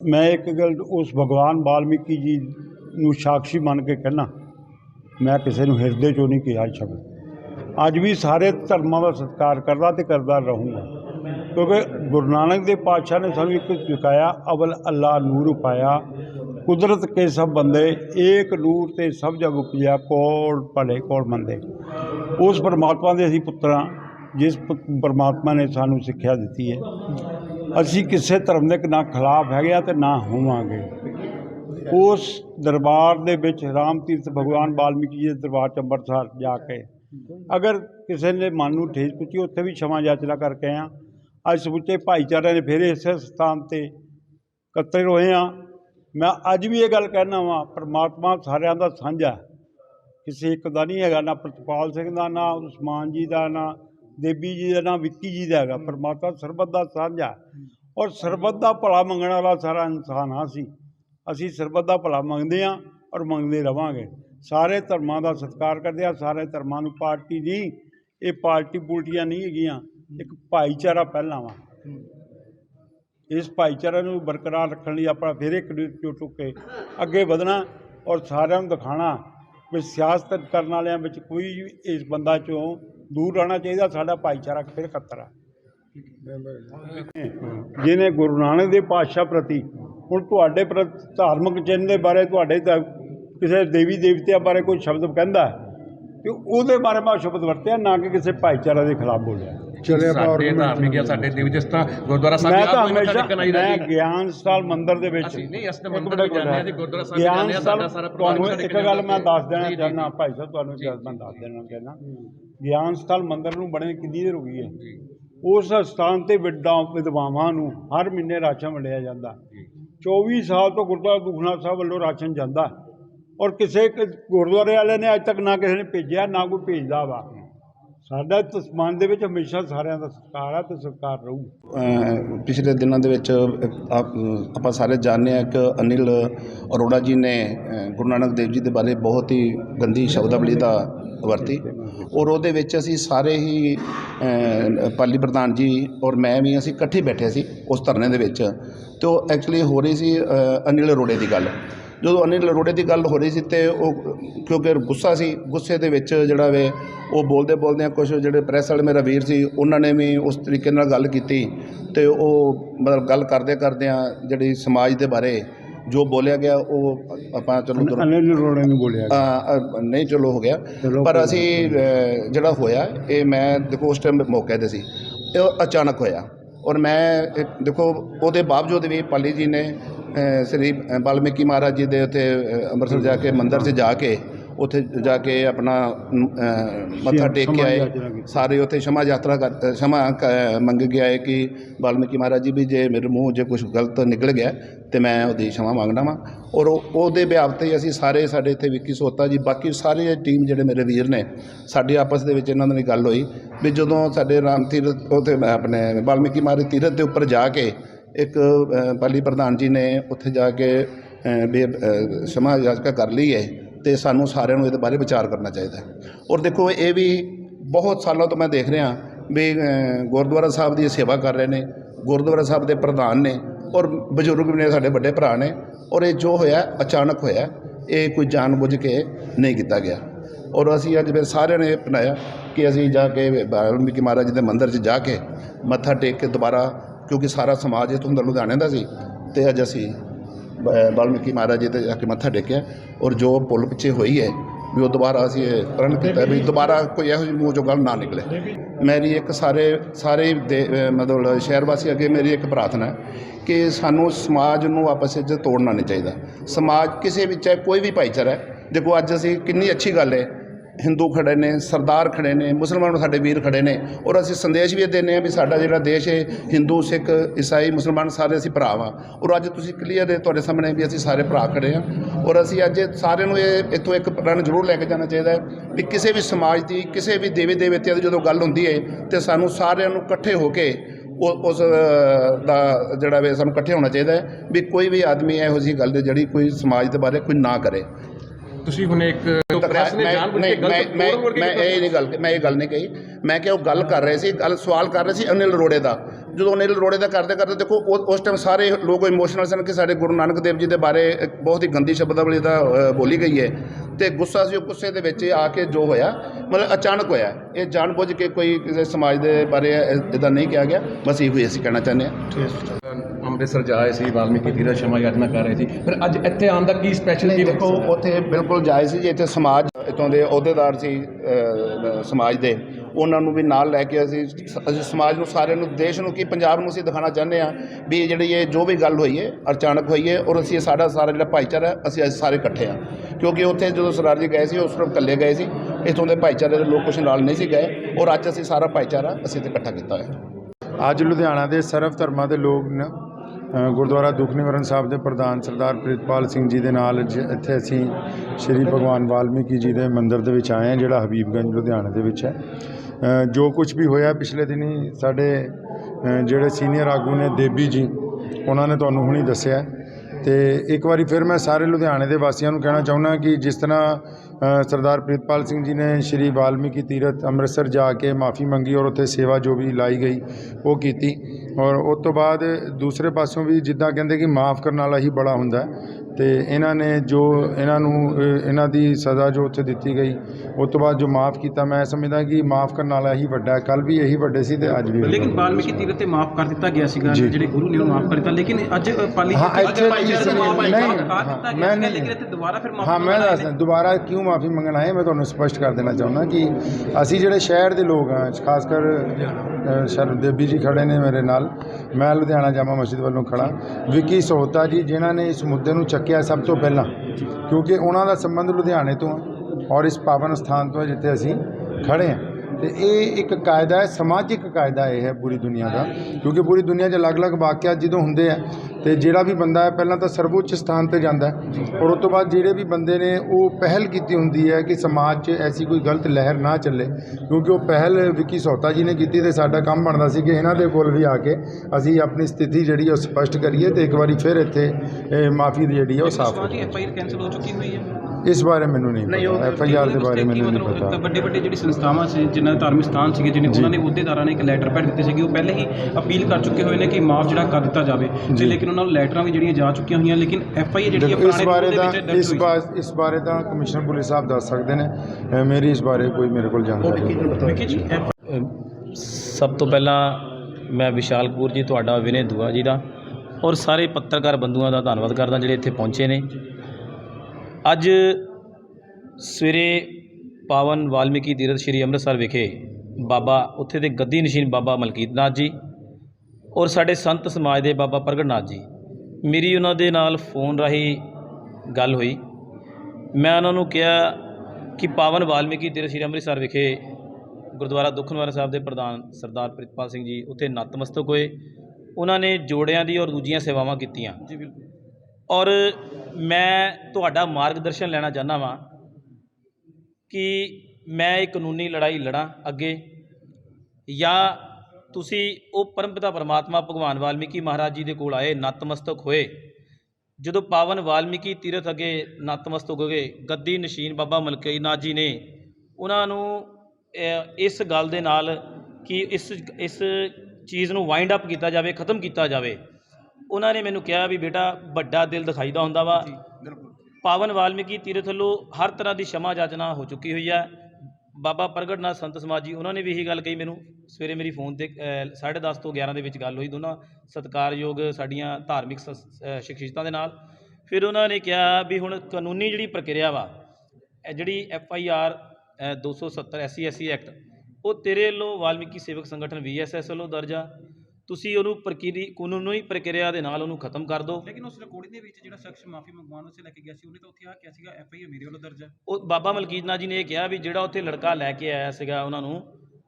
ਮੈਂ ਇੱਕ ਗੱਲ ਉਸ ਭਗਵਾਨ ਵਾਲਮੀਕੀ ਜੀ ਨੂੰ ਸਾਖੀ ਮੰਨ ਕੇ ਕਹਿਣਾ ਮੈਂ ਕਿਸੇ ਨੂੰ ਹਿਰਦੇ ਚੋਂ ਨਹੀਂ ਕਿਹਾ ਸ਼ਬਦ ਅੱਜ ਵੀ ਸਾਰੇ ਧਰਮਾਂ ਦਾ ਸਤਿਕਾਰ ਕਰਦਾ ਤੇ ਕਰਦਾ ਰਹੂੰਗਾ। ਕਿਉਂਕਿ ਗੁਰੂ ਨਾਨਕ ਦੇ ਪਾਤਸ਼ਾਹ ਨੇ ਸਾਨੂੰ ਇੱਕ ਸਿਖਾਇਆ, ਅਵਲ ਅੱਲਾ ਨੂਰ ਪਾਇਆ ਕੁਦਰਤ ਕੇ ਸਭ ਬੰਦੇ, ਏਕ ਨੂਰ ਤੇ ਸਭ ਜਗ ਉਪਜਿਆ ਕੋਲ ਭਲੇ ਕੋਲ ਮੰਦੇ। ਉਸ ਪਰਮਾਤਮਾ ਦੇ ਅਸੀਂ ਪੁੱਤਰਾਂ, ਜਿਸ ਪਰਮਾਤਮਾ ਨੇ ਸਾਨੂੰ ਸਿੱਖਿਆ ਦਿੱਤੀ ਹੈ। ਅਸੀਂ ਕਿਸੇ ਧਰਮ ਦੇ ਨਾ ਖਿਲਾਫ ਹੈਗੇ ਆ ਤੇ ਨਾ ਹੋਵਾਂਗੇ। ਉਸ ਦਰਬਾਰ ਦੇ ਵਿੱਚ ਰਾਮ ਤੀਰਥ ਭਗਵਾਨ ਵਾਲਮੀਕੀ ਜੀ ਦੇ ਦਰਬਾਰ ਚ ਅੰਮ੍ਰਿਤਸਰ ਜਾ ਕੇ ਅਗਰ ਕਿਸੇ ਨੇ ਮਨ ਨੂੰ ਠੇਸ ਪੁੱਛੀ, ਉੱਥੇ ਵੀ ਸ਼ਮਾ ਯਾਚਨਾ ਕਰਕੇ ਆ ਅੱਜ ਸਮੁੱਚੇ ਭਾਈਚਾਰਿਆਂ ਨੇ ਫਿਰ ਇਸੇ ਸਥਾਨ ਤੇ ਇਕੱਤਰ ਹੋਏ ਆ। ਮੈਂ ਅੱਜ ਵੀ ਇਹ ਗੱਲ ਕਹਿਣਾ ਵਾਂ, ਪਰਮਾਤਮਾ ਸਾਰਿਆਂ ਦਾ ਸਾਂਝਾ ਕਿਸੇ ਇੱਕ ਦਾ ਨਹੀਂ ਹੈਗਾ, ਨਾ ਪ੍ਰਤਪਾਲ ਸਿੰਘ ਦਾ, ਨਾ ਉਸਮਾਨ ਜੀ ਦਾ, ਨਾ ਦੇਵੀ ਜੀ ਦਾ ਨਾ ਵਿੱਕੀ ਜੀ ਦਾ ਹੈਗਾ ਪਰਮਾਤਮਾ ਸਰਬੱਤ ਦਾ ਸਾਂਝਾ। ਔਰ ਸਰਬੱਤ ਦਾ ਭਲਾ ਮੰਗਣ ਵਾਲਾ ਸਾਰਾ ਇਨਸਾਨ ਆ ਸੀ ਅਸੀਂ ਸਰਬੱਤ ਦਾ ਭਲਾ ਮੰਗਦੇ ਹਾਂ ਔਰ ਮੰਗਦੇ ਰਵਾਂਗੇ। ਸਾਰੇ ਧਰਮਾਂ ਦਾ ਸਤਿਕਾਰ ਕਰਦੇ ਆ ਸਾਰੇ ਧਰਮਾਂ ਨੂੰ ਪਾਰਟੀ ਨਹੀਂ ਇਹ ਪਾਰਟੀ ਪੁਲਟੀਆਂ ਨਹੀਂ ਹੈਗੀਆਂ ਇੱਕ ਭਾਈਚਾਰਾ ਪਹਿਲਾਂ ਵਾ। ਇਸ ਭਾਈਚਾਰੇ ਨੂੰ ਬਰਕਰਾਰ ਰੱਖਣ ਲਈ ਆਪਣਾ ਫਿਰ ਇੱਕ ਟੁੱਕ ਕੇ ਅੱਗੇ ਵਧਣਾ ਔਰ ਸਾਰਿਆਂ ਨੂੰ ਦਿਖਾਣਾ ਵੀ ਸਿਆਸਤ ਕਰਨ ਵਾਲਿਆਂ ਵਿੱਚ ਕੋਈ ਇਸ ਬੰਦਾ ਚੋਂ ਦੂਰ ਰਹਿਣਾ ਚਾਹੀਦਾ ਸਾਡਾ ਭਾਈਚਾਰਾ ਫਿਰ ਖਤਰਾ। ਜਿਹਨੇ ਗੁਰੂ ਨਾਨਕ ਦੇ ਪਾਤਸ਼ਾਹ ਪ੍ਰਤੀ ਹੁਣ ਤੁਹਾਡੇ ਪ੍ਰਤੀ ਧਾਰਮਿਕ ਚਿੰਨ੍ਹ ਦੇ ਬਾਰੇ ਤੁਹਾਡੇ ਤਾਂ ਕਿਸੇ ਦੇਵੀ ਦੇਵਤਿਆਂ ਬਾਰੇ ਕੋਈ ਸ਼ਬਦ ਕਹਿੰਦਾ ਤੇ ਉਹਦੇ ਬਾਰੇ ਮੈਂ ਸ਼ਬਦ ਵਰਤਿਆ ਨਾ ਕਿ ਕਿਸੇ ਭਾਈਚਾਰੇ ਦੇ ਖਿਲਾਫ ਬੋਲਿਆ। ਚਲੇ ਸਾਡੇ ਧਾਰਮਿਕ ਆ ਸਾਡੇ ਦੇਵੀ ਜਿਸ ਤਰ੍ਹਾਂ ਗੁਰਦੁਆਰਾ ਸਾਹਿਬ ਮੈਂ ਆਪ ਤਾਂ ਕੋਈ ਮੱਥਾ ਹਮੇਸ਼ਾ ਮੈਂ। ਗਿਆਨ ਸਥਲ ਮੰਦਿਰ ਦੇ ਵਿੱਚ ਅਸੀਂ ਨਹੀਂ, ਅਸੀਂ ਤਾਂ ਮੰਦਿਰ ਵੀ ਮਿੰਟ ਜਾਂਦੇ ਹਾਂ ਜੀ, ਗੁਰਦੁਆਰਾ ਸਾਹਿਬ ਜਾਂਦੇ ਹਾਂ, ਸਾਡਾ ਸਥਲ ਸਾਰਾ ਤੁਹਾਨੂੰ ਇੱਕ ਗੱਲ ਮੈਂ ਦੱਸ ਦੇਣਾ ਜੀ। ਭਾਈ ਸਾਹਿਬ ਤੁਹਾਨੂੰ ਇੱਕ ਗੱਲ ਮੈਂ ਦੱਸ ਦੇਣਾ ਚਾਹੁੰਦਾ। ਗਿਆਨ ਸਥਲ ਮੰਦਿਰ ਨੂੰ ਬਣੇ ਕਿੰਨੀ ਦੇਰ ਹੋ ਗਈ ਹੈ? ਉਸ ਸਥਾਨ ਤੇ ਵਿਦਾਂ ਵਿਦਵਾਵਾਂ ਨੂੰ ਹਰ ਮਹੀਨੇ ਰਾਸ਼ਨ ਵੰਡਿਆ ਜਾਂਦਾ। 24 ਸਾਲ ਤੋਂ ਗੁਰਦੁਆਰਾ ਦੁਖਨਾਥ ਸਾਹਿਬ ਵੱਲੋਂ ਰਾਸ਼ਨ ਜਾਂਦਾ। ਔਰ ਕਿਸੇ ਗੁਰਦੁਆਰੇ ਵਾਲੇ ਨੇ ਅੱਜ ਤੱਕ ਨਾ ਕਿਸੇ ਨੇ ਭੇਜਿਆ ਨਾ ਕੋਈ ਭੇਜਦਾ ਵਾ। ਸਾਡਾ ਤਸਮਾਨ ਦੇ ਵਿੱਚ ਹਮੇਸ਼ਾ ਸਾਰਿਆਂ ਦਾ ਸਤਿਕਾਰ ਆ ਤੇ ਸਤਿਕਾਰ ਰਹੂ। ਪਿਛਲੇ ਦਿਨਾਂ ਦੇ ਵਿੱਚ ਆਪਾਂ ਸਾਰੇ ਜਾਣਦੇ ਹਾਂ ਕਿ ਅਨਿਲ ਅਰੋੜਾ ਜੀ ਨੇ ਗੁਰੂ ਨਾਨਕ ਦੇਵ ਜੀ ਦੇ ਬਾਰੇ ਬਹੁਤ ਹੀ ਗੰਦੀ ਸ਼ਬਦਾਵਲੀ ਦਾ ਵਰਤੀ। ਔਰ ਉਹਦੇ ਵਿੱਚ ਅਸੀਂ ਸਾਰੇ ਹੀ ਪਾਲੀ ਪ੍ਰਧਾਨ ਜੀ ਔਰ ਮੈਂ ਵੀ ਅਸੀਂ ਇਕੱਠੇ ਬੈਠੇ ਸੀ ਉਸ ਧਰਨੇ ਦੇ ਵਿੱਚ। ਤੇ ਉਹ ਐਕਚੁਅਲੀ ਹੋ ਰਹੀ ਸੀ ਅਨਿਲ ਅਰੋੜੇ ਦੀ ਗੱਲ। ਜਦੋਂ ਅਨਿਲ ਅਰੋੜੇ ਦੀ ਗੱਲ ਹੋ ਰਹੀ ਸੀ ਤੇ ਉਹ ਕਿਉਂਕਿ ਗੁੱਸਾ ਸੀ ਗੁੱਸੇ ਦੇ ਵਿੱਚ ਜਿਹੜਾ ਵੇ ਉਹ ਬੋਲਦੇ ਬੋਲਦਿਆਂ ਕੁਝ ਜਿਹੜੇ ਪ੍ਰੈਸ ਵਾਲੇ ਮੇਰਾ ਵੀਰ ਸੀ ਉਹਨਾਂ ਨੇ ਵੀ ਉਸ ਤਰੀਕੇ ਨਾਲ ਗੱਲ ਕੀਤੀ ਤੇ ਉਹ ਮਤਲਬ ਗੱਲ ਕਰਦੇ ਕਰਦਿਆਂ ਜਿਹੜੀ ਸਮਾਜ ਦੇ ਬਾਰੇ ਜੋ ਬੋਲਿਆ ਗਿਆ ਉਹ ਆਪਾਂ ਚਲੋ ਅਨਿਲ ਅਰੋੜਾ ਨੂੰ ਬੋਲਿਆ ਆ, ਆ, ਨਹੀਂ ਚਲੋ ਹੋ ਗਿਆ। ਪਰ ਅਸੀਂ ਜਿਹੜਾ ਹੋਇਆ ਇਹ ਮੈਂ ਦੇਖੋ ਉਸ ਟਾਈਮ ਮੌਕੇ ਤੇ ਸੀ। ਇਹ ਅਚਾਨਕ ਹੋਇਆ। ਔਰ ਮੈਂ ਦੇਖੋ ਉਹਦੇ ਬਾਵਜੂਦ ਵੀ ਪਾਲੀ ਜੀ ਨੇ ਸ੍ਰੀ ਬਾਲਮੀਕੀ ਮਹਾਰਾਜ ਜੀ ਦੇ ਉੱਥੇ ਅੰਮ੍ਰਿਤਸਰ ਜਾ ਕੇ ਮੰਦਿਰ 'ਚ ਜਾ ਕੇ ਉੱਥੇ ਜਾ ਕੇ ਆਪਣਾ ਮੱਥਾ ਟੇਕ ਕੇ ਆਏ। ਸਾਰੇ ਉੱਥੇ ਸ਼ਮਾ ਯਾਤਰਾ ਕਰ ਸ਼ਮਾ ਮੰਗ ਕੇ ਆਏ ਕਿ ਬਾਲਮੀਕੀ ਮਹਾਰਾਜ ਜੀ ਵੀ ਜੇ ਮੇਰੇ ਮੂੰਹ ਜੇ ਕੁਝ ਗਲਤ ਨਿਕਲ ਗਿਆ ਤੇ ਮੈਂ ਉਹਦੀ ਸ਼ਮਾ ਮੰਗਣਾ ਵਾਂ। ਔਰ ਉਹਦੇ ਬਿਹਾਵ ਤੇ ਅਸੀਂ ਸਾਰੇ ਸਾਡੇ ਇੱਥੇ ਵਿੱਕੀ ਸੋਤਾ ਜੀ ਬਾਕੀ ਸਾਰੇ ਟੀਮ ਜਿਹੜੇ ਮੇਰੇ ਵੀਰ ਨੇ ਸਾਡੇ ਆਪਸ ਦੇ ਵਿੱਚ ਇਹਨਾਂ ਦੇ ਨਾਲ ਗੱਲ ਹੋਈ ਵੀ ਜਦੋਂ ਸਾਡੇ ਰਾਮ ਤੀਰਥ ਉੱਥੇ ਆਪਣੇ ਬਾਲਮੀਕੀ ਮਹਾਰਾਜ ਤੀਰਥ ਦੇ ਉੱਪਰ ਜਾ ਕੇ ਇੱਕ ਪਾਲੀ ਪ੍ਰਧਾਨ ਜੀ ਨੇ ਉੱਥੇ ਜਾ ਕੇ ਬੇ ਸਮਾ ਯਾਚਕਾ ਕਰ ਲਈ ਹੈ ਤੇ ਸਾਨੂੰ ਸਾਰਿਆਂ ਨੂੰ ਇਹਦੇ ਬਾਰੇ ਵਿਚਾਰ ਕਰਨਾ ਚਾਹੀਦਾ ਔਰ ਦੇਖੋ, ਇਹ ਵੀ ਬਹੁਤ ਸਾਲਾਂ ਤੋਂ ਮੈਂ ਦੇਖ ਰਿਹਾ ਵੀ ਗੁਰਦੁਆਰਾ ਸਾਹਿਬ ਦੀ ਸੇਵਾ ਕਰ ਰਹੇ ਨੇ, ਗੁਰਦੁਆਰਾ ਸਾਹਿਬ ਦੇ ਪ੍ਰਧਾਨ ਨੇ ਔਰ ਬਜ਼ੁਰਗ ਵੀ ਨੇ, ਸਾਡੇ ਵੱਡੇ ਭਰਾ ਨੇ ਔਰ ਇਹ ਜੋ ਹੋਇਆ, ਅਚਾਨਕ ਹੋਇਆ, ਇਹ ਕੋਈ ਜਾਣ ਬੁੱਝ ਕੇ ਨਹੀਂ ਕੀਤਾ ਗਿਆ। ਔਰ ਅਸੀਂ ਅੱਜ ਫਿਰ ਸਾਰਿਆਂ ਨੇ ਅਪਣਾਇਆ ਕਿ ਅਸੀਂ ਜਾ ਕੇ, ਬਾਲਮੀਕੀ ਮਹਾਰਾਜ ਦੇ ਮੰਦਿਰ 'ਚ ਜਾ ਕੇ ਮੱਥਾ ਟੇਕ ਕੇ ਦੁਬਾਰਾ ਕਿਉਂਕਿ ਸਾਰਾ ਸਮਾਜ ਇੱਥੋਂ ਦਾ ਲੁਧਿਆਣੇ ਦਾ ਸੀ ਤੇ ਅੱਜ ਅਸੀਂ ਬ- ਵਾਲਮੀਕੀ ਮਹਾਰਾਜ ਜੀ ਤੇ ਜਾ ਕੇ ਮੱਥਾ ਟੇਕਿਆ ਔਰ ਜੋ ਪੁੱਲ ਪਿੱਛੇ ਹੋਈ ਹੈ ਵੀ ਉਹ ਦੁਬਾਰਾ ਅਸੀਂ ਇਹ ਪ੍ਰਣ ਕੀਤਾ ਵੀ ਦੁਬਾਰਾ ਕੋਈ ਇਹੋ ਜਿਹੀ ਮੂੰਹ ਚੋਂ ਗੱਲ ਨਾ ਨਿਕਲੇ। ਮੇਰੀ ਇੱਕ ਸਾਰੇ ਸਾਰੇ ਦੇ- ਮਤਲਬ ਸ਼ਹਿਰ ਵਾਸੀ ਅੱਗੇ ਮੇਰੀ ਇੱਕ ਪ੍ਰਾਰਥਨਾ ਹੈ ਕਿ ਸਾਨੂੰ ਸਮਾਜ ਨੂੰ ਆਪਸ ਵਿੱਚ ਤੋੜਨਾ ਨਹੀਂ ਚਾਹੀਦਾ। ਸਮਾਜ ਕਿਸੇ ਵਿੱਚ ਚਾਹੇ ਕੋਈ ਵੀ ਭਾਈਚਾਰਾ ਹੈ। ਦੇਖੋ ਅੱਜ ਅਸੀਂ ਕਿੰਨੀ ਅੱਛੀ ਗੱਲ ਹੈ ਹਿੰਦੂ ਖੜੇ ਨੇ, ਸਰਦਾਰ ਖੜੇ ਨੇ, ਮੁਸਲਮਾਨ ਸਾਡੇ ਵੀਰ ਖੜੇ ਨੇ ਔਰ ਅਸੀਂ ਸੰਦੇਸ਼ ਵੀ ਇਹ ਦਿੰਦੇ ਹਾਂ ਵੀ ਸਾਡਾ ਜਿਹੜਾ ਦੇਸ਼ ਹੈ, ਹਿੰਦੂ, ਸਿੱਖ, ਈਸਾਈ, ਮੁਸਲਮਾਨ ਸਾਰੇ ਅਸੀਂ ਭਰਾ ਵਾਂ। ਔਰ ਅੱਜ ਤੁਸੀਂ ਕਲੀਅਰ ਹੈ ਤੁਹਾਡੇ ਸਾਹਮਣੇ ਵੀ ਅਸੀਂ ਸਾਰੇ ਭਰਾ ਖੜੇ ਹਾਂ ਔਰ ਅਸੀਂ ਅੱਜ ਸਾਰਿਆਂ ਨੂੰ ਇਹ ਇੱਥੋਂ ਇੱਕ ਪ੍ਰਣ ਜ਼ਰੂਰ ਲੈ ਕੇ ਜਾਣਾ ਚਾਹੀਦਾ ਹੈ ਵੀ ਕਿਸੇ ਵੀ ਸਮਾਜ ਦੀ, ਕਿਸੇ ਵੀ ਦੇਵੀ ਦੇਵਤਿਆਂ ਦੀ ਜਦੋਂ ਗੱਲ ਹੁੰਦੀ ਹੈ ਤੇ ਸਾਨੂੰ ਸਾਰਿਆਂ ਨੂੰ ਇਕੱਠੇ ਹੋ ਕੇ ਉਹ, ਉਸ ਦਾ ਜਿਹੜਾ ਵੇ ਸਾਨੂੰ ਇਕੱਠੇ ਹੋਣਾ ਚਾਹੀਦਾ ਹੈ ਵੀ ਕੋਈ ਵੀ ਆਦਮੀ ਇਹੋ ਜਿਹੀ ਗੱਲ ਦੇ ਜਿਹੜੀ ਕੋਈ ਸਮਾਜ ਦੇ ਬਾਰੇ ਕੋਈ ਨਾ ਕਰੇ। ਤੁਸੀਂ ਹੁਣ ਇੱਕ ਪ੍ਰੈਸ ਨੇ ਮੈਂ ਜਾਣ ਮੈਂ ਮੈਂ ਮੈਂ ਮੈਂ ਇਹ ਨਹੀਂ ਗੱਲ ਮੈਂ ਇਹ ਗੱਲ ਨਹੀਂ ਕਹੀ। ਮੈਂ ਕਿ ਉਹ ਗੱਲ ਕਰ ਰਹੇ ਸੀ ਗੱਲ ਸਵਾਲ ਕਰ ਰਹੇ ਸੀ ਅਨਿਲ ਰੋੜੇ ਦਾ। ਜਦੋਂ ਅਨਿਲ ਰੋੜੇ ਦਾ ਕਰਦੇ ਕਰਦੇ ਦੇਖੋ ਉਹ- ਉਸ ਟਾਈਮ ਸਾਰੇ ਲੋਕ ਇਮੋਸ਼ਨਲ ਸਨ ਕਿ ਸਾਡੇ ਗੁਰੂ ਨਾਨਕ ਦੇਵ ਜੀ ਦੇ ਬਾਰੇ ਬਹੁਤ ਹੀ ਗੰਦੀ ਸ਼ਬਦਾਵਲੀ ਦਾ ਅ, ਬੋਲੀ ਗਈ ਹੈ। ਤੇ ਗੁੱਸਾ ਸੀ ਉਹ ਗੁੱਸੇ ਦੇ ਵਿੱਚ ਆ ਕੇ ਜੋ ਹੋਇਆ ਮਤਲਬ ਅਚਾਨਕ ਹੋਇਆ। ਇਹ ਜਾਣਬੁੱਝ ਕੇ ਕੋਈ ਕਿਸੇ ਸਮਾਜ ਦੇ ਬਾਰੇ ਇਦਾਂ ਨਹੀਂ ਕਿਹਾ ਗਿਆ। ਬਸ ਇਹੋ ਹੀ ਅਸੀਂ ਕਹਿਣਾ ਚਾਹੁੰਦੇ ਹਾਂ। ਅੰਮ੍ਰਿਤਸਰ ਜਾਏ ਸੀ ਵਾਲਮੀਕੀ ਤੀਰਥ ਸ਼ਮਾ ਯਾਤਨਾ ਕਰ ਰਹੇ ਸੀ। ਫਿਰ ਅੱਜ ਇੱਥੇ ਆਉਣ ਦਾ ਕੀ ਸਪੈਸ਼ਲ ਕੀ ਦੇਖੋ ਉੱਥੇ ਬਿਲਕੁਲ ਜਾਇਜ਼ ਸੀ ਜੀ ਇੱਥੇ ਸਮਾਜ ਇਤੋਂ ਦੇ ਅਹੁਦੇਦਾਰ ਸੀ ਸਮਾਜ ਦੇ। ਉਹਨਾਂ ਨੂੰ ਵੀ ਨਾਲ ਲੈ ਕੇ ਅਸੀਂ ਅਸੀਂ ਸਮਾਜ ਨੂੰ ਸਾਰਿਆਂ ਨੂੰ ਦੇਸ਼ ਨੂੰ ਕੀ ਪੰਜਾਬ ਨੂੰ ਅਸੀਂ ਦਿਖਾਉਣਾ ਚਾਹੁੰਦੇ ਹਾਂ ਵੀ ਇਹ ਜਿਹੜੀ ਇਹ ਜੋ ਵੀ ਗੱਲ ਹੋਈ ਹੈ ਅਚਾਨਕ ਹੋਈ ਹੈ ਔਰ ਅਸੀਂ ਇਹ ਸਾਡਾ ਸਾਰਾ ਜਿਹੜਾ ਭਾਈਚਾਰਾ ਅਸੀਂ ਅੱਜ ਸਾਰੇ ਇਕੱਠੇ ਹਾਂ। ਕਿਉਂਕਿ ਉੱਥੇ ਜਦੋਂ ਸਰਦਾਰ ਜੀ ਗਏ ਸੀ ਉਸ ਵਕਤ ਇਕੱਲੇ ਗਏ ਸੀ ਇੱਥੋਂ ਦੇ ਭਾਈਚਾਰੇ ਦੇ ਲੋਕ ਕੁਛ ਨਾਲ ਨਹੀਂ ਸੀ ਗਏ ਔਰ ਅੱਜ ਅਸੀਂ ਸਾਰਾ ਭਾਈਚਾਰਾ ਅਸੀਂ ਇੱਥੇ ਇਕੱਠਾ ਕੀਤਾ ਹੋਇਆ। ਅੱਜ ਲੁਧਿਆਣਾ ਦੇ ਸਰਵ ਧਰਮਾਂ ਦੇ ਲੋਕ ਗੁਰਦੁਆਰਾ ਦੁੱਖ ਨਿਵਾਰਨ ਸਾਹਿਬ ਦੇ ਪ੍ਰਧਾਨ ਸਰਦਾਰ ਪ੍ਰਿਤਪਾਲ ਸਿੰਘ ਜੀ ਦੇ ਨਾਲ ਅੱਜ ਇੱਥੇ ਅਸੀਂ ਸ਼੍ਰੀ ਭਗਵਾਨ ਵਾਲਮੀਕੀ ਜੀ ਦੇ ਮੰਦਿਰ ਦੇ ਵਿੱਚ ਆਏ ਹਾਂ, ਜਿਹੜਾ ਹਬੀਬਗੰਜ, ਲੁਧਿਆਣਾ ਦੇ ਵਿੱਚ ਹੈ। ਜੋ ਕੁਝ ਵੀ ਹੋਇਆ ਪਿਛਲੇ ਦਿਨੀ ਸਾਡੇ ਜਿਹੜੇ ਸੀਨੀਅਰ ਆਗੂ ਨੇ ਦੇਬੀ ਜੀ, ਉਹਨਾਂ ਨੇ ਤੁਹਾਨੂੰ ਹੁਣੀ ਦੱਸਿਆ। ਤੇ ਇੱਕ ਵਾਰੀ ਫਿਰ ਮੈਂ ਸਾਰੇ ਲੁਧਿਆਣੇ ਦੇ ਵਾਸੀਆਂ ਨੂੰ ਕਹਿਣਾ ਚਾਹੁੰਦਾ ਕਿ ਜਿਸ ਤਰ੍ਹਾਂ ਸਰਦਾਰ ਪ੍ਰਿਤਪਾਲ ਸਿੰਘ ਜੀ ਨੇ ਸ਼੍ਰੀ ਵਾਲਮੀਕੀ ਤੀਰਥ ਅੰਮ੍ਰਿਤਸਰ ਜਾ ਕੇ ਮਾਫੀ ਮੰਗੀ ਔਰ ਉੱਥੇ ਸੇਵਾ ਜੋ ਵੀ ਲਾਈ ਗਈ, ਉਹ ਕੀਤੀ। ਔਰ ਉਸ ਤੋਂ ਬਾਅਦ ਦੂਸਰੇ ਪਾਸੋਂ ਵੀ ਜਿੱਦਾਂ ਕਹਿੰਦੇ ਕਿ ਮਾਫ ਕਰਨ ਵਾਲਾ ਹੀ ਬੜਾ ਹੁੰਦਾ ਹੈ। ਤੇ ਇਹਨਾਂ ਨੇ ਜੋ ਇਹਨਾਂ ਨੂੰ ਇਹਨਾਂ ਦੀ ਸਜ਼ਾ ਜੋ ਉੱਥੇ ਦਿੱਤੀ ਗਈ ਉਸ ਤੋਂ ਬਾਅਦ ਜੋ ਮਾਫ ਕੀਤਾ ਮੈਂ ਸਮਝਦਾ ਕਿ ਮਾਫ ਕਰਨ ਵਾਲਾ ਹੀ ਵੱਡਾ ਹੈ। ਕੱਲ ਵੀ ਇਹੀ ਵੱਡੇ ਸੀ ਤੇ ਅੱਜ ਵੀ ਲੇਕਿਨ ਵੱਡੇ। ਵਾਲਮੀਕੀ ਤੀਰਥ ਤੇ ਮਾਫ ਕਰ ਦਿੱਤਾ ਗਿਆ ਸੀਗਾ। ਜਿਹੜੇ ਗੁਰੂ ਨੇ ਉਹਨੂੰ ਮਾਫ ਕਰ ਦਿੱਤਾ। ਲੇਕਿਨ ਅੱਜ ਪਾਲੀ ਹਾਂ ਅੱਜ ਹਾਂ ਮੈਂ ਨਹੀਂ ਲੇਕਿਨ ਇੱਥੇ ਦੁਬਾਰਾ ਫਿਰ ਮਾਫੀ ਹਾਂ ਮੈਂ ਦੱਸਦਾ ਦੁਬਾਰਾ ਕਿਉਂ ਮਾਫੀ ਮੰਗਣ ਆਏ? ਮੈਂ ਤੁਹਾਨੂੰ ਸਪਸ਼ਟ ਕਰ ਦੇਣਾ ਚਾਹੁੰਦਾ ਕਿ ਅਸੀਂ ਜਿਹੜੇ ਸ਼ਹਿਰ ਦੇ ਲੋਕ ਹਾਂ ਖਾਸ ਕਰ ਅ, ਸ਼ਰਦ ਦੇਵੀ ਜੀ ਖੜੇ ਨੇ ਮੇਰੇ ਨਾਲ ਮੈਂ ਲੁਧਿਆਣਾ ਜਾਮਾ ਮਸਜਿਦ ਵੱਲੋਂ ਖੜਾ ਵਿੱਕੀ ਸੋਹਤਾ ਜੀ, ਜਿਨ੍ਹਾਂ ਨੇ ਇਸ ਮੁੱਦੇ ਨੂੰ ਚੱਕਿਆ ਸਭ ਤੋਂ ਪਹਿਲਾਂ, ਕਿਉਂਕਿ ਉਹਨਾਂ ਦਾ ਸੰਬੰਧ ਲੁਧਿਆਣੇ ਤੋਂ ਔਰ ਇਸ ਪਾਵਨ ਸਥਾਨ ਤੋਂ ਜਿੱਥੇ ਅਸੀਂ ਖੜੇ ਹਾਂ। ਤੇ ਇਹ ਇੱਕ ਕਾਇਦਾ ਹੈ ਸਮਾਜਿਕ ਕਾਇਦਾ ਇਹ ਹੈ ਪੂਰੀ ਦੁਨੀਆ ਦਾ ਕਿਉਂਕਿ ਪੂਰੀ ਦੁਨੀਆ 'ਚ ਅਲੱਗ-ਅਲੱਗ ਵਾਕਿਆ ਜਦੋਂ ਹੁੰਦੇ ਆ ਤੇ ਜਿਹੜਾ ਵੀ ਬੰਦਾ ਹੈ ਪਹਿਲਾਂ ਤਾਂ ਸਰਵਉੱਚ ਸਥਾਨ ਤੇ ਜਾਂਦਾ ਔਰ ਉਸ ਤੋਂ ਬਾਅਦ ਜਿਹੜੇ ਵੀ ਬੰਦੇ ਨੇ ਉਹ ਪਹਿਲ ਕੀਤੀ ਹੁੰਦੀ ਹੈ ਕਿ ਸਮਾਜ 'ਚ ਐਸੀ ਕੋਈ ਗਲਤ ਲਹਿਰ ਨਾ ਚੱਲੇ ਕਿਉਂਕਿ ਉਹ ਪਹਿਲ ਵਿੱਕੀ ਸੌਤਾ ਜੀ ਨੇ ਕੀਤੀ ਤੇ ਸਾਡਾ ਕੰਮ ਬਣਦਾ ਸੀ ਕਿ ਇਹਨਾਂ ਦੇ ਕੋਲ ਵੀ ਆ ਕੇ ਅਸੀਂ ਆਪਣੀ ਸਥਿਤੀ ਜਿਹੜੀ ਉਹ ਸਪਸ਼ਟ ਕਰੀਏ ਤੇ ਇੱਕ ਵਾਰੀ ਫਿਰ ਇੱਥੇ ਮਾਫੀ ਦੀ ਜਿਹੜੀ ਹੈ ਉਹ ਸਾਫ਼ ਹੋ ਚੁੱਕੀ ਹੋਈ ਹੈ। ਇਸ ਬਾਰੇ ਮੈਨੂੰ ਨਹੀਂ ਪਤਾ ਐਫ ਆਈ ਆਰ ਦੇ ਬਾਰੇ ਮੈਨੂੰ ਨਹੀਂ ਪਤਾ। ਵੱਡੇ ਵੱਡੇ ਜਿਹੜੀ ਸੰਸਥਾਵਾਂ ਸੀ ਜਿਨ੍ਹਾਂ ਦੇ ਧਾਰਮਿਕ ਸਥਾਨ ਸੀਗੇ ਜਿਹਨੇ ਉਹਨਾਂ ਨੇ ਅਹੁਦੇਦਾਰਾਂ ਨੇ ਇੱਕ ਲੈਟਰ ਭੇਜ ਦਿੱਤੇ ਸੀਗੇ ਉਹ ਪਹਿਲੇ ਹੀ ਅਪੀਲ ਕਰ ਚੁੱਕੇ ਹੋਏ ਨੇ ਕਿ ਮਾਫ ਜਿਹੜਾ ਕਰ ਦਿੱਤਾ ਜਾਵੇ। ਤੇ ਲੇਕਿਨ ਉਹਨਾਂ ਨੂੰ ਲੈਟਰਾਂ ਵੀ ਜਿਹੜੀਆਂ ਜਾ ਚੁੱਕੀਆਂ ਹੋਈਆਂ ਲੇਕਿਨ ਐਫ ਆਈ ਆਰ ਜਿਹੜੀ ਪੁਰਾਣੇ ਬਾਰੇ ਦਾ ਇਸ ਬਾਰੇ ਇਸ ਬਾਰੇ ਤਾਂ ਕਮਿਸ਼ਨਰ ਪੁਲਿਸ ਸਾਹਿਬ ਦੱਸ ਸਕਦੇ ਨੇ। ਮੇਰੀ ਇਸ ਬਾਰੇ ਕੋਈ ਮੇਰੇ ਕੋਲ ਜਾਣਕਾਰੀ ਸਭ ਤੋਂ ਪਹਿਲਾਂ ਮੈਂ ਵਿਸ਼ਾਲ ਕਪੂਰ ਜੀ ਤੁਹਾਡਾ ਵਿਨੇ ਦੁਆ ਜੀ ਦਾ ਔਰ ਸਾਰੇ ਪੱਤਰਕਾਰ ਬੰਧੂਆਂ ਦਾ ਧੰਨਵਾਦ ਕਰਦਾ ਜਿਹੜੇ ਇੱਥੇ ਪਹੁੰਚੇ ਨੇ। ਅੱਜ ਸਵੇਰੇ ਪਾਵਨ ਵਾਲਮੀਕੀ ਤੀਰਥ ਸ਼੍ਰੀ ਅੰਮ੍ਰਿਤਸਰ ਵਿਖੇ ਬਾਬਾ, ਉੱਥੇ ਦੇ ਗੱਦੀ ਨਸ਼ੀਨ ਬਾਬਾ ਮਲਕੀਤ ਨਾਥ ਜੀ ਔਰ ਸਾਡੇ ਸੰਤ ਸਮਾਜ ਦੇ ਬਾਬਾ ਪ੍ਰਗਟ ਨਾਥ ਜੀ। ਮੇਰੀ ਉਹਨਾਂ ਦੇ ਨਾਲ ਫੋਨ ਰਾਹੀਂ ਗੱਲ ਹੋਈ। ਮੈਂ ਉਹਨਾਂ ਨੂੰ ਕਿਹਾ ਕਿ ਪਾਵਨ ਵਾਲਮੀਕੀ ਤੀਰਥ ਸ਼੍ਰੀ ਅੰਮ੍ਰਿਤਸਰ ਵਿਖੇ ਗੁਰਦੁਆਰਾ ਦੁੱਖਨਵਾਰ ਸਾਹਿਬ ਦੇ ਪ੍ਰਧਾਨ ਸਰਦਾਰ ਪ੍ਰਿਤਪਾਲ ਸਿੰਘ ਜੀ, ਉੱਥੇ ਨਤਮਸਤਕ ਹੋਏ। ਉਹਨਾਂ ਨੇ ਜੋੜਿਆਂ ਦੀ ਔਰ ਦੂਜੀਆਂ ਸੇਵਾਵਾਂ ਕੀਤੀਆਂ। ਜੀ, ਬਿਲਕੁਲ। ਔਰ ਮੈਂ ਤੁਹਾਡਾ ਮਾਰਗਦਰਸ਼ਨ ਲੈਣਾ ਚਾਹੁੰਦਾ ਵਾਂ ਕਿ ਮੈਂ ਇਹ ਕਾਨੂੰਨੀ ਲੜਾਈ ਲੜਾਂ ਅੱਗੇ ਜਾਂ ਤੁਸੀਂ ਉਹ ਪਰਮਪਿਤਾ ਪਰਮਾਤਮਾ ਭਗਵਾਨ ਵਾਲਮੀਕੀ ਮਹਾਰਾਜ ਜੀ ਦੇ ਕੋਲ ਆਏ, ਨਤਮਸਤਕ ਹੋਏ, ਜਦੋਂ ਪਾਵਨ ਵਾਲਮੀਕੀ ਤੀਰਥ ਅੱਗੇ ਨਤਮਸਤਕ ਹੋ ਗਏ, ਗੱਦੀ ਨਸ਼ੀਨ ਬਾਬਾ ਮਲਕੀ ਨਾਥ ਜੀ ਨੇ ਉਹਨਾਂ ਨੂੰ ਇਸ ਗੱਲ ਦੇ ਨਾਲ ਕਿ ਇਸ ਇਸ ਚੀਜ਼ ਨੂੰ ਵਾਈਂਡ ਅਪ ਕੀਤਾ ਜਾਵੇ, ਖਤਮ ਕੀਤਾ ਜਾਵੇ। ਉਹਨਾਂ ਨੇ ਮੈਨੂੰ ਕਿਹਾ ਵੀ ਬੇਟਾ ਵੱਡਾ ਦਿਲ ਦਿਖਾਈਦਾ ਹੁੰਦਾ ਵਾ। ਪਾਵਨ ਵਾਲਮੀਕੀ ਤੀਰਥ ਵੱਲੋਂ ਹਰ ਤਰ੍ਹਾਂ ਦੀ ਸ਼ਮਾ ਜਾਚਨਾ ਹੋ ਚੁੱਕੀ ਹੋਈ ਹੈ ਬਾਬਾ ਪ੍ਰਗਟ ਨਾਥ ਸੰਤ ਸਮਾਜ ਜੀ ਉਹਨਾਂ ਨੇ ਵੀ ਇਹੀ ਗੱਲ ਕਹੀ ਮੈਨੂੰ। ਸਵੇਰੇ ਮੇਰੀ ਫੋਨ ਤੇ ਅ, 10:30 ਤੋਂ 11 ਦੇ ਵਿੱਚ ਗੱਲ ਹੋਈ ਦੋਨਾਂ ਸਤਿਕਾਰਯੋਗ ਸਾਡੀਆਂ ਧਾਰਮਿਕ ਸ਼ਖਸੀਅਤਾਂ ਦੇ ਨਾਲ। ਫਿਰ ਉਹਨਾਂ ਨੇ ਕਿਹਾ ਵੀ ਹੁਣ ਕਾਨੂੰਨੀ ਜਿਹੜੀ ਪ੍ਰਕਿਰਿਆ ਵਾ ਇਹ ਜਿਹੜੀ F I R 270 S C S C act ਉਹ ਤੇਰੇ ਵੱਲੋਂ ਵਾਲਮੀਕੀ ਸੇਵਕ ਸੰਗਠਨ ਵੀਐਸਐਸ ਵੱਲੋਂ ਦਰਜ ਆ। ਤੁਸੀਂ ਉਹਨੂੰ ਪ੍ਰਕਿਰੀ ਕਾਨੂੰਨੀ ਪ੍ਰਕਿਰਿਆ ਦੇ ਨਾਲ ਉਹਨੂੰ ਖਤਮ ਕਰ ਦਿਓ। ਲੇਕਿਨ ਉਸ ਰਿਕਾਰਡਿੰਗ ਦੇ ਵਿੱਚ ਜਿਹੜਾ ਸ਼ਖਸ ਮਾਫੀ ਮੰਗਵਾਉਣ ਵਾਸਤੇ ਲੈ ਕੇ ਗਿਆ ਸੀ ਉਹਨੇ ਤਾਂ ਉੱਥੇ ਆ ਕਿਹਾ ਸੀਗਾ ਐਫ ਆਈ ਆਰ ਮੇਰੇ ਵੱਲੋਂ ਦਰਜ ਹੈ। ਉਹ ਬਾਬਾ ਮਲਕੀਤ ਨਾਥ ਜੀ ਨੇ ਇਹ ਕਿਹਾ ਵੀ ਜਿਹੜਾ ਉੱਥੇ ਲੜਕਾ ਲੈ ਕੇ ਆਇਆ ਸੀਗਾ ਉਹਨਾਂ ਨੂੰ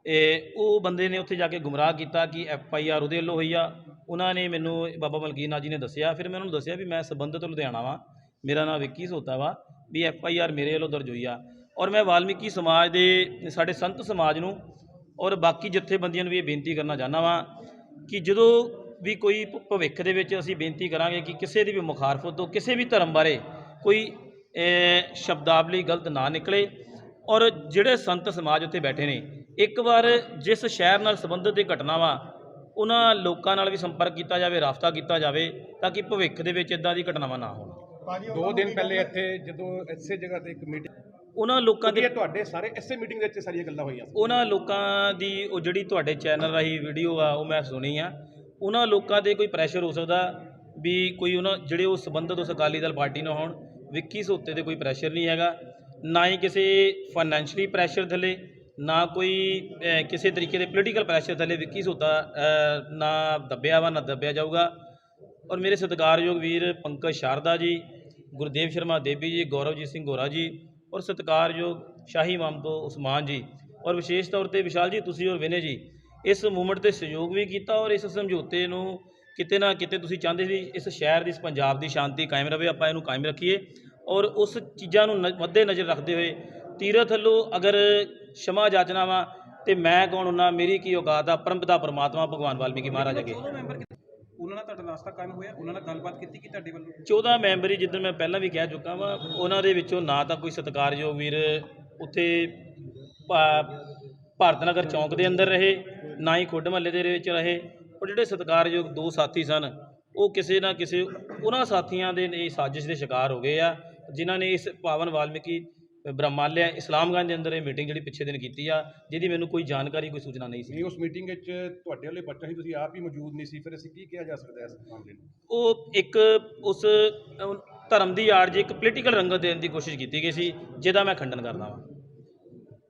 ਇਹ ਉਹ ਬੰਦੇ ਨੇ ਉੱਥੇ ਜਾ ਕੇ ਗੁੰਮਰਾਹ ਕੀਤਾ ਕਿ ਐਫ ਆਈ ਆਰ ਉਹਦੇ ਵੱਲੋਂ ਹੋਈ ਆ। ਉਹਨਾਂ ਨੇ ਮੈਨੂੰ ਬਾਬਾ ਮਲਕੀਤ ਨਾਥ ਜੀ ਨੇ ਦੱਸਿਆ ਫਿਰ ਮੈਂ ਉਹਨਾਂ ਨੂੰ ਦੱਸਿਆ ਵੀ ਮੈਂ ਸੰਬੰਧਿਤ ਲੁਧਿਆਣਾ ਵਾਂ ਮੇਰਾ ਨਾਮ ਵਿੱਕੀ ਸੋਤਾ ਵਾ ਵੀ ਐਫ ਆਈ ਆਰ ਮੇਰੇ ਵੱਲੋਂ ਦਰਜ ਹੋਈ ਆ। ਔਰ ਮੈਂ ਵਾਲਮੀਕੀ ਸਮਾਜ ਦੇ ਸਾਡੇ ਸੰਤ ਸਮਾਜ ਨੂੰ ਔਰ ਬਾਕੀ ਜਥੇਬੰਦੀਆਂ ਨੂੰ ਵੀ ਇਹ ਬੇਨਤੀ ਕਰਨਾ ਚਾਹੁੰਦਾ ਵਾਂ ਕਿ ਜਦੋਂ ਵੀ ਕੋਈ ਭਵਿੱਖ ਦੇ ਵਿੱਚ ਅਸੀਂ ਬੇਨਤੀ ਕਰਾਂਗੇ ਕਿ ਕਿਸੇ ਦੀ ਵੀ ਮੁਖਾਰਫਤ ਤੋਂ ਕਿਸੇ ਵੀ ਧਰਮ ਬਾਰੇ ਕੋਈ ਸ਼ਬਦਾਵਲੀ ਗਲਤ ਨਾ ਨਿਕਲੇ ਔਰ ਜਿਹੜੇ ਸੰਤ ਸਮਾਜ ਉੱਤੇ ਬੈਠੇ ਨੇ, ਇੱਕ ਵਾਰ ਜਿਸ ਸ਼ਹਿਰ ਨਾਲ ਸੰਬੰਧਿਤ ਇਹ ਘਟਨਾਵਾਂ ਉਹਨਾਂ ਲੋਕਾਂ ਨਾਲ ਵੀ ਸੰਪਰਕ ਕੀਤਾ ਜਾਵੇ, ਰਾਬਤਾ ਕੀਤਾ ਜਾਵੇ ਤਾਂ ਕਿ ਭਵਿੱਖ ਦੇ ਵਿੱਚ ਇਦਾਂ ਦੀ ਘਟਨਾਵਾਂ ਨਾ ਹੋਣ। ਦੋ ਦਿਨ ਪਹਿਲੇ ਇੱਥੇ ਜਦੋਂ ਇਸੇ ਜਗ੍ਹਾ ਤੇ ਇੱਕ ਮੀਟਿੰਗ ਉਹਨਾਂ ਲੋਕਾਂ ਦੇ ਤੁਹਾਡੇ ਸਾਰੇ ਇਸੇ ਮੀਟਿੰਗ ਦੇ ਵਿੱਚ ਸਾਰੀਆਂ ਗੱਲਾਂ ਹੋਈਆਂ ਉਹਨਾਂ ਲੋਕਾਂ ਦੀ ਉਹ ਜਿਹੜੀ ਤੁਹਾਡੇ ਚੈਨਲ ਰਾਹੀਂ ਵੀਡੀਓ ਆ ਉਹ ਮੈਂ ਸੁਣੀ ਆ। ਉਹਨਾਂ ਲੋਕਾਂ ਤੇ ਕੋਈ ਪ੍ਰੈਸ਼ਰ ਹੋ ਸਕਦਾ ਵੀ ਕੋਈ ਉਹਨਾਂ ਜਿਹੜੇ ਉਹ ਸੰਬੰਧਿਤ ਉਸ ਅਕਾਲੀ ਦਲ ਪਾਰਟੀ ਨਾਲ ਹੋਣ ਵਿੱਕੀ ਸੋਤੇ ਤੇ ਕੋਈ ਪ੍ਰੈਸ਼ਰ ਨਹੀਂ ਹੈਗਾ। ਨਾ ਹੀ ਕਿਸੇ ਫਾਈਨੈਂਸ਼ਲੀ ਪ੍ਰੈਸ਼ਰ ਥੱਲੇ ਨਾ ਕੋਈ ਕਿਸੇ ਤਰੀਕੇ ਦੇ ਪੋਲੀਟੀਕਲ ਪ੍ਰੈਸ਼ਰ ਥੱਲੇ ਵਿੱਕੀ ਸੋਤਾ ਨਾ ਦੱਬਿਆ ਵਾ ਨਾ ਦੱਬਿਆ ਜਾਊਗਾ। ਔਰ ਮੇਰੇ ਸਤਿਕਾਰਯੋਗ ਵੀਰ ਪੰਕਜ ਸ਼ਾਰਦਾ ਜੀ ਗੁਰਦੇਵ ਸ਼ਰਮਾ ਦੇਬੀ ਜੀ ਗੌਰਵਜੀਤ ਸਿੰਘ ਗੋਰਾ ਜੀ ਔਰ ਸਤਿਕਾਰਯੋਗ ਸ਼ਾਹੀ ਮਾਮਦੋ ਉਸਮਾਨ ਜੀ ਔਰ ਵਿਸ਼ੇਸ਼ ਤੌਰ ਤੇ ਵਿਸ਼ਾਲ ਜੀ, ਤੁਸੀਂ ਔਰ ਵਿਨੇ ਜੀ, ਇਸ ਮੂਵਮੈਂਟ ਤੇ ਸਹਿਯੋਗ ਵੀ ਕੀਤਾ ਔਰ ਇਸ ਸਮਝੌਤੇ ਨੂੰ ਕਿਤੇ ਨਾ ਕਿਤੇ ਤੁਸੀਂ ਚਾਹੁੰਦੇ ਸੀ ਇਸ ਸ਼ਹਿਰ ਦੀ, ਇਸ ਪੰਜਾਬ ਦੀ ਸ਼ਾਂਤੀ ਕਾਇਮ ਰਵੇ, ਆਪਾਂ ਇਹਨੂੰ ਕਾਇਮ ਰੱਖੀਏ ਔਰ ਉਸ ਚੀਜ਼ਾਂ ਨੂੰ ਨ- ਮੱਦੇ ਨਜ਼ਰ ਰੱਖਦੇ ਹੋਏ ਤੀਰਥ ਵੱਲੋਂ ਅਗਰ ਸ਼ਮਾ ਜਾਚਨਾ ਵਾ ਤੇ ਮੈਂ ਕੌਣ ਹੁੰਨਾ, ਮੇਰੀ ਕੀ ਔਕਾਤ ਆ, ਪਰਮਪਿਤਾ ਪਰਮਾਤਮਾ, ਭਗਵਾਨ ਵਾਲਮੀਕੀ ਮਹਾਰਾਜ ਅਗੇ। ਉਹਨਾਂ ਨਾਲ ਤੁਹਾਡਾ ਰਾਸਤਾ ਕਾਇਮ ਹੋਇਆ, ਉਹਨਾਂ ਨਾਲ ਗੱਲਬਾਤ ਕੀਤੀ ਕਿ ਤੁਹਾਡੇ ਵੱਲੋਂ? 14 ਮੈਂਬਰੀ ਜਿੱਦਣ ਮੈਂ ਪਹਿਲਾਂ ਵੀ ਕਹਿ ਚੁੱਕਾ ਵਾਂ, ਉਹਨਾਂ ਦੇ ਵਿੱਚੋਂ ਨਾ ਤਾਂ ਕੋਈ ਸਤਿਕਾਰਯੋਗ ਵੀਰ ਉੱਥੇ ਭਾ- ਭਾਰਤ ਨਗਰ ਚੌਂਕ ਦੇ ਅੰਦਰ ਰਹੇ, ਨਾ ਹੀ ਖੁੱਡ ਮਹੱਲੇ ਦੇ ਵਿੱਚ ਰਹੇ। ਉਹ ਜਿਹੜੇ ਸਤਿਕਾਰਯੋਗ ਦੋ ਸਾਥੀ ਸਨ, ਉਹ ਕਿਸੇ ਨਾ ਕਿਸੇ, ਉਹਨਾਂ ਸਾਥੀਆਂ ਦੇ ਨੇ ਸਾਜ਼ਿਸ਼ ਦੇ ਸ਼ਿਕਾਰ ਹੋ ਗਏ ਆ, ਜਿਨ੍ਹਾਂ ਨੇ ਇਸ ਪਾਵਨ ਵਾਲਮੀਕੀ ਬ੍ਰਹਮਾਲਿਆ ਇਸਲਾਮਗੰਜ ਦੇ ਅੰਦਰ ਇਹ ਮੀਟਿੰਗ ਜਿਹੜੀ ਪਿੱਛੇ ਦਿਨ ਕੀਤੀ ਆ ਜਿਹਦੀ ਮੈਨੂੰ ਕੋਈ ਜਾਣਕਾਰੀ ਕੋਈ ਸੂਚਨਾ ਨਹੀਂ ਸੀ। ਨਹੀਂ ਉਸ ਮੀਟਿੰਗ ਵਿੱਚ ਤੁਹਾਡੇ ਵਾਲੇ ਬੱਚਾ ਸੀ ਤੁਸੀਂ ਆਪ ਹੀ ਮੌਜੂਦ ਨਹੀਂ ਸੀ ਫਿਰ ਅਸੀਂ ਕੀ ਕਿਹਾ ਜਾ ਸਕਦਾ ਇਸ ਮਾਮਲੇ ਨੂੰ? ਉਹ ਇੱਕ ਉਸ ਅਹ, ਧਰਮ ਦੀ ਆੜ 'ਚ ਇੱਕ ਪੋਲੀਟੀਕਲ ਰੰਗਤ ਦੇਣ ਦੀ ਕੋਸ਼ਿਸ਼ ਕੀਤੀ ਗਈ ਸੀ ਜਿਹਦਾ ਮੈਂ ਖੰਡਨ ਕਰਦਾ ਹਾਂ